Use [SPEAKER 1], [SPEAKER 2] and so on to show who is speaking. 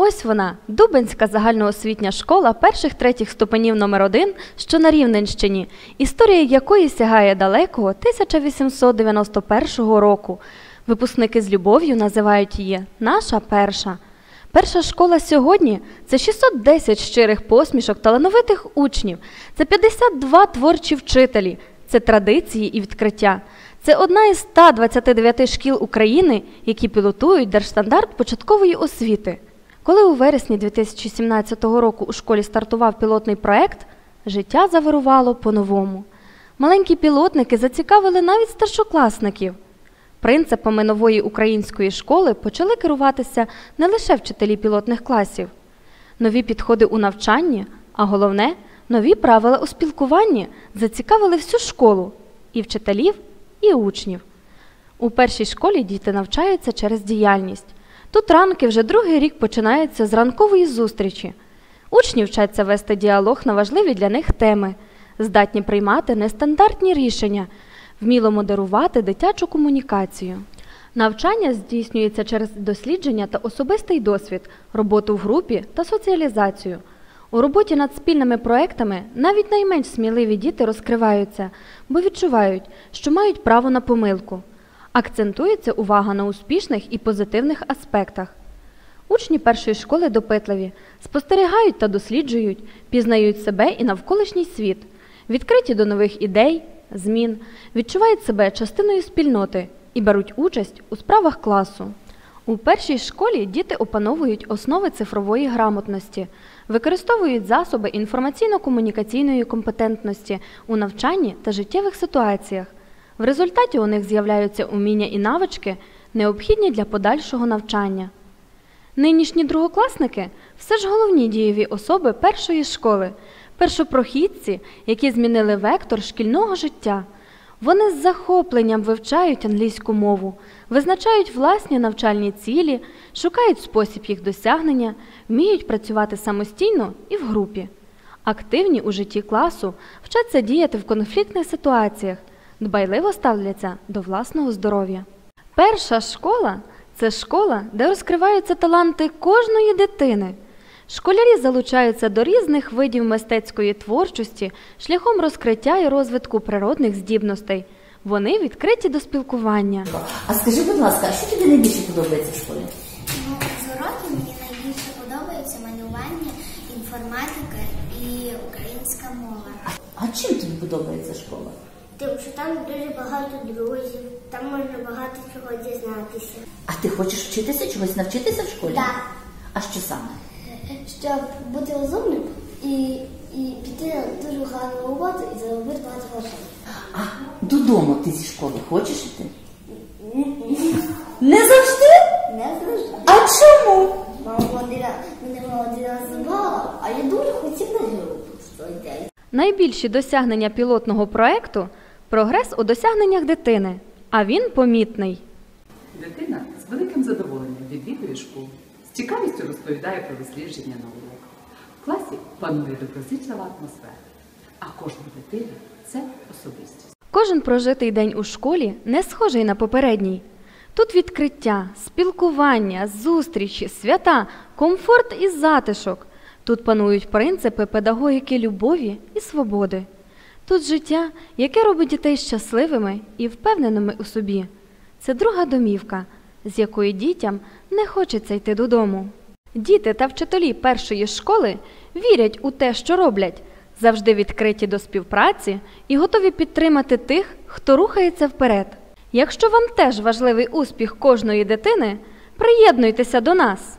[SPEAKER 1] Ось вона, Дубенська загальноосвітня школа перших третіх ступенів номер 1 що на Рівненщині, історія якої сягає далекого 1891 року. Випускники з любов'ю називають її Наша перша. Перша школа сьогодні це 610 щирих посмішок талановитих учнів, це 52 творчі вчителі, це традиції і відкриття. Це одна із 129 шкіл України, які пілотують держстандарт початкової освіти. Коли у вересні 2017 року у школі стартував пілотний проект, життя завирувало по-новому. Маленькі пілотники зацікавили навіть старшокласників. Принципами нової української школи почали керуватися не лише вчителі пілотних класів, нові підходи у навчанні, а головне, нові правила у спілкуванні зацікавили всю школу і вчителів, і учнів. У першій школі діти навчаються через діяльність. Тут ранки вже другий рік починаються з ранкової зустрічі. Учні вчаться вести діалог на важливі для них теми, здатні приймати нестандартні рішення, вміло модерувати дитячу комунікацію. Навчання здійснюється через дослідження та особистий досвід, роботу в групі та соціалізацію. У роботі над спільними проектами навіть найменш сміливі діти розкриваються, бо відчувають, що мають право на помилку. Акцентується увага на успішних і позитивних аспектах. Учні першої школи допитливі, спостерігають та досліджують, пізнають себе і навколишній світ, відкриті до нових ідей, змін, відчувають себе частиною спільноти і беруть участь у справах класу. У першій школі діти опановують основи цифрової грамотності, використовують засоби інформаційно-комунікаційної компетентності у навчанні та життєвих ситуаціях. В результаті у них з'являються уміння і навички, необхідні для подальшого навчання. Нинішні другокласники все ж головні дієві особи першої школи, першопрохідці, які змінили вектор шкільного життя. Вони з захопленням вивчають англійську мову, визначають власні навчальні цілі, шукають спосіб їх досягнення, вміють працювати самостійно і в групі. Активні у житті класу вчаться діяти в конфліктних ситуаціях, дбайливо ставляться до власного здоров'я. Перша школа це школа, де розкриваються таланти кожної дитини. Школярі залучаються до різних видів мистецької творчості шляхом розкриття і розвитку природних здібностей. Вони відкриті до спілкування.
[SPEAKER 2] А скажи, будь ласка, а що тобі найбільше подобається в школі?
[SPEAKER 3] Ну, з уроків мені найбільше подобається малювання, інформатика і українська мова.
[SPEAKER 2] А чим тобі подобається школа?
[SPEAKER 3] Тим, що там дуже багато друзів, там можна багато чого дізнатися.
[SPEAKER 2] А ти хочеш вчитися чогось навчитися в школі?
[SPEAKER 3] Так.
[SPEAKER 2] А що саме?
[SPEAKER 3] Щоб бути розумним і, і піти на дуже гарну роботу і заробити багато грошей.
[SPEAKER 2] А додому ти зі школи хочеш іти? Не завжди?
[SPEAKER 3] Не завжди.
[SPEAKER 2] А чому?
[SPEAKER 3] Мама мене мама один забрала, а я дуже хотів на.
[SPEAKER 1] Найбільші досягнення пілотного проекту прогрес у досягненнях дитини, а він помітний.
[SPEAKER 4] Дитина з великим задоволенням відвідує школу, з цікавістю розповідає про дослідження на уроках. В класі панує доброзичлива атмосфера, а кожна дитина це особистість.
[SPEAKER 1] Кожен прожитий день у школі не схожий на попередній. Тут відкриття, спілкування, зустрічі, свята, комфорт і затишок. Тут панують принципи педагогіки любові і свободи. Тут життя, яке робить дітей щасливими і впевненими у собі. Це друга домівка, з якої дітям не хочеться йти додому. Діти та вчителі першої школи вірять у те, що роблять, завжди відкриті до співпраці і готові підтримати тих, хто рухається вперед. Якщо вам теж важливий успіх кожної дитини, приєднуйтеся до нас.